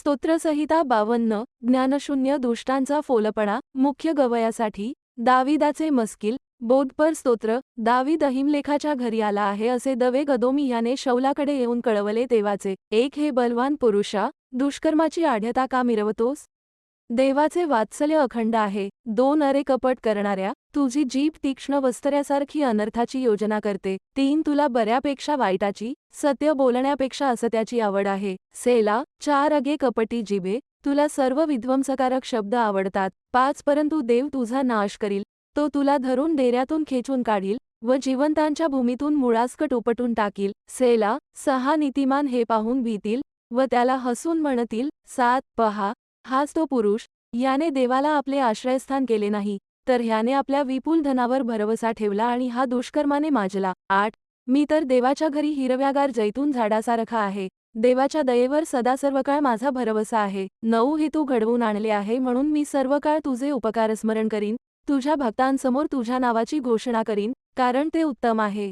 स्तोत्रसहिता बावन्न ज्ञानशून्य दुष्टांचा फोलपणा मुख्य गवयासाठी दाविदाचे मस्किल बोधपर स्तोत्र दावीद अहिमलेखाच्या घरी आला आहे असे दवे गदोमी याने शौलाकडे येऊन कळवले देवाचे एक हे बलवान पुरुषा दुष्कर्माची आढ्यता का मिरवतोस? देवाचे वात्सल्य अखंड आहे. दोन अरे कपट करणाऱ्या तुझी जीभ तीक्ष्ण वस्तऱ्यासारखी अनर्थाची योजना करते. तीन तुला बऱ्यापेक्षा वाईटाची सत्य बोलण्यापेक्षा असत्याची आवड आहे. सेला चार अगे कपटी जिबे तुला सर्व विध्वंसकारक शब्द आवडतात. पाच परंतु देव तुझा नाश करील. तो तुला धरून डेऱ्यातून खेचून काढील व जिवंतांच्या भूमीतून मुळासकट उपटून टाकील. सेला सहा नीतिमान हे पाहून भीतील व त्याला हसून म्हणतील सात पहा हाच तो पुरुष याने देवाला आपले आश्रयस्थान केले नाही तर ह्याने आपल्या विपुल धनावर भरवसा ठेवला आणि हा दुष्कर्माने माजला. आठ मी तर देवाच्या घरी हिरव्यागार जैतून झाडासारखा आहे देवाच्या दयेवर सदा सर्व काळ माझा भरवसा आहे नऊ हे तू घडवून आणले आहे म्हणून मी सर्व काळ तुझे उपकार स्मरण करीन तुझ्या भक्तांसमोर तुझ्या नावाची घोषणा करीन कारण ते उत्तम आहे.